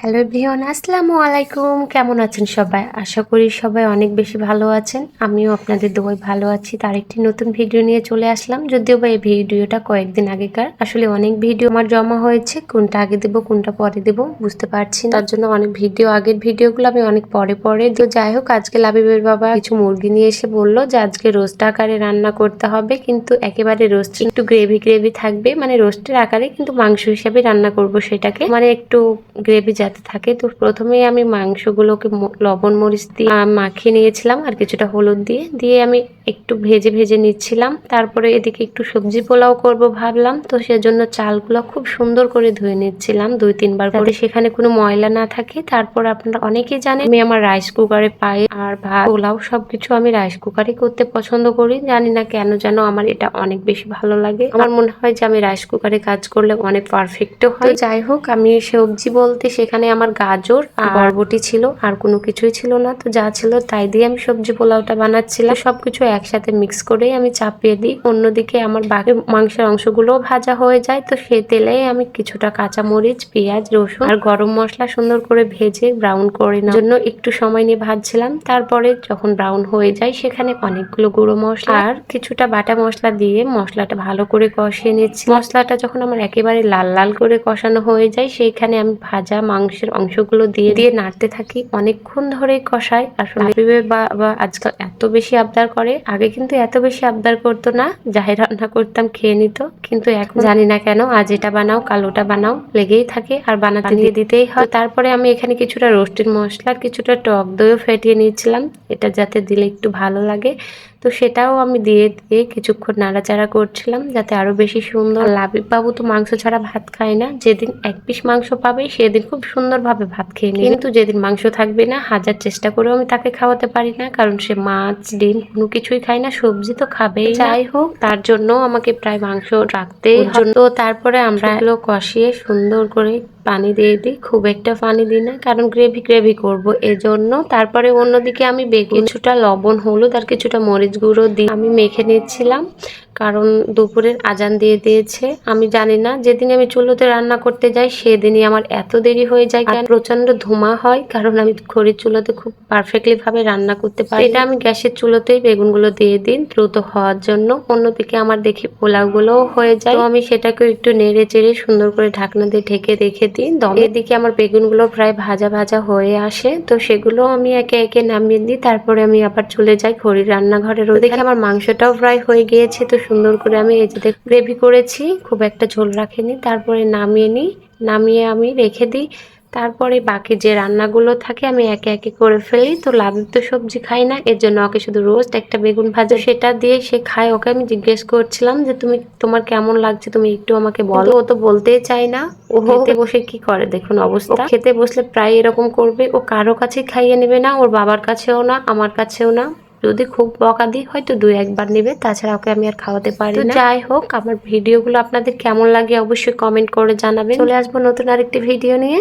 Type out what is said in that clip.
Hello ভিওন আসসালামু আলাইকুম। কেমন আছেন সবাই? আশা করি সবাই অনেক বেশি ভালো আছেন। আমিও আপনাদের দোয়াই ভালো আছি। তার একটি নতুন ভিডিও নিয়ে চলে আসলাম। যদিও বা এই ভিডিওটা কয়েকদিন আগেকার। আসলে অনেক ভিডিও আমার জমা হয়েছে। কোনটা আগে দেব, কোনটা পরে দেব বুঝতে পারছি। তার জন্য অনেক ভিডিও, আগের ভিডিওগুলো আমি অনেক পরে পরে তো যাই হোক, আজকে লাবিবের বাবা কিছু মুরগি নিয়ে এসে বলল যে, আজকে রোস্ট আকারে রান্না করতে হবে। কিন্তু একেবারে রোস্ট একটু গ্রেভি গ্রেভি থাকবে। মানে রোস্টের আকারে কিন্তু মাংস হিসাবে রান্না করব সেটাকে। মানে একটু গ্রেভি যাতে থাকে, তো প্রথমেই আমি মাংসগুলোকে লবণ মরিচ দিয়ে মাখিয়ে নিয়েছিলাম আর কিছুটা হলুদ দিয়ে দিয়ে আমি একটু ভেজে ভেজে নিচ্ছিলাম। তারপরে এদিকে একটু সবজি পোলাও করব ভাবলাম, তো সেজন্য চালগুলো খুব সুন্দর করে ধুয়ে নিচ্ছিলাম দুই তিনবার করে। সেখানে কোনো ময়লা না থাকে। তারপর আপনারা অনেকেই জানেন, আমি আমার রাইস কুকারে পাই আর ভাত, পোলাও সবকিছু আমি রাইস কুকারে করতে পছন্দ করি। জানি না কেন যেন আমার এটা অনেক বেশি ভালো লাগে। আমার মনে হয় যে আমি রাইস কুকারে কাজ করলে অনেক পারফেক্টও হয়। যাই হোক, আমি সবজি বলতে সেখানে আমার গাজর আর বরবটি ছিল আর কোনো কিছুই ছিল না। তো যা ছিল তাই দিয়ে আমি সবজি পোলাওটা বানাচ্ছিলাম। সবকিছু একসাথে মিক্স করেই আমি চাপিয়ে দিই। অন্যদিকে আমার বাকি মাংসের অংশগুলো ভাজা হয়ে যায়। তো সে তেলে আমি কিছুটা কাঁচা মরিচ পেঁয়াজ রসুন আর গরম মশলা সুন্দর করে ভেজে ব্রাউন করে নেওয়ার জন্য একটু সময় নিয়ে ভাজছিলাম। তারপরে যখন ব্রাউন হয়ে যায় সেখানে অনেকগুলো গুঁড়ো মশলা আর কিছুটা বাটা মশলা দিয়ে মশলাটা ভালো করে কষিয়ে নিচ্ছি। মশলাটা যখন আমার একেবারে লাল লাল করে কষানো হয়ে যায় সেইখানে আমি ভাজা মাংসের অংশগুলো দিয়ে দিয়ে নাড়তে থাকি। অনেকক্ষণ ধরে কষাই। আসলে বাবা আজকাল এত বেশি আবদার করে। আগে কিন্তু এত বেশি আবদার করতো না। যাই রান্না করতাম খেয়ে নিত। কিন্তু এখন জানি না কেন আজ এটা বানাও কাল ওটা বানাও লেগেই থাকে। আর বানাতে দিয়ে দিতেই হয়। তারপরে আমি এখানে কিছুটা রোস্টেড মশলা আর কিছুটা টক দইও ফেটিয়ে নিয়েছিলাম। এটা যাতে দিলে একটু ভালো লাগে। তো সেটাও আমি দিয়ে দিয়ে কিছুক্ষণ নাড়াচাড়া করছিলাম যাতে আরও বেশি সুন্দর বাবু তো মাংস ছাড়া ভাত খায় না। যেদিন এক পিস মাংস পাবে, সেদিন খুব সুন্দরভাবে ভাত খেয়ে নিই কিন্তু যেদিন মাংস থাকবে না, হাজার চেষ্টা করেও আমি তাকে খাওয়াতে পারি না, কারণ সে মাছ, ডিম কোনো কিছুই খায় না, সবজি তো খাবেই যাই হোক, তার জন্য আমাকে প্রায় মাংস রাখতেই হয়। তো তারপরে আমরা এগুলো কষিয়ে সুন্দর করে পানি দিয়ে দিই, খুব একটা পানি দিই না, কারণ গ্রেভি গ্রেভি করব এজন্য। তারপরে অন্যদিকে আমি কিছুটা লবণ, হলুদ আর কিছুটা মরিচ গুঁড়ো দিয়ে আমি মেখে নিচ্ছিলাম। কারণ দুপুরের আজান দিয়ে দিয়েছে। আমি জানি না, যেদিন আমি চুলোতে রান্না করতে যাই, সেদিনই আমার এত দেরি হয়ে যায় কারণ প্রচণ্ড ধোঁয়া হয়, কারণ আমি খড়ির চুলোতে খুব পারফেক্টলি ভাবে রান্না করতে পারি। এটা আমি গ্যাসের চুলোতেই বেগুনগুলো দিয়ে দিন দ্রুত হওয়ার জন্য। অন্যদিকে আমার দেখি পোলাওগুলোও হয়ে যায়। তো আমি সেটাকে একটু নেড়ে চেড়ে সুন্দর করে ঢাকনা দিয়ে ঢেকে রেখে দিই। দম এদিকে আমার বেগুনগুলো প্রায় ভাজা ভাজা হয়ে আসে। তো সেগুলো আমি একে একে নামিয়ে দিই, তারপরে আমি আবার চলে যাই খড়ির রান্নাঘরে। দেখে আমার মাংসটাও প্রায় হয়ে গিয়েছে, তো সুন্দর করে আমি এই যে গ্রেভি করেছি খুব একটা ঝোল রাখিনি তারপরে নামিয়ে নিই নামিয়ে আমি রেখে দিই। তারপরে বাকি যে রান্নাগুলো থাকে আমি একে একে করে ফেলি। তো লাবিব তো সবজি খাই না এর জন্য ওকে শুধু রোস্ট একটা বেগুন ভাজা সেটা দিয়ে সে খায়। ওকে আমি জিজ্ঞেস করছিলাম যে তুমি তোমার কেমন লাগছে? তুমি একটু আমাকে বলো। ও তো বলতেই চায় না। ও খেতে বসে কি করে? দেখুন অবস্থা। খেতে বসলে প্রায় এরকম করবে। ও কারও কাছে খাইয়ে নেবে না ওর বাবার কাছেও না আমার কাছেও না। যদি খুব বকা দিই হয়তো দুই একবার নেবে তাছাড়া ওকে আমি আর খাওয়াতে পারি না। যাই হোক আমার ভিডিওগুলো আপনাদের কেমন লাগে অবশ্যই কমেন্ট করে জানাবেন। চলে আসব নতুন আরেকটি ভিডিও নিয়ে।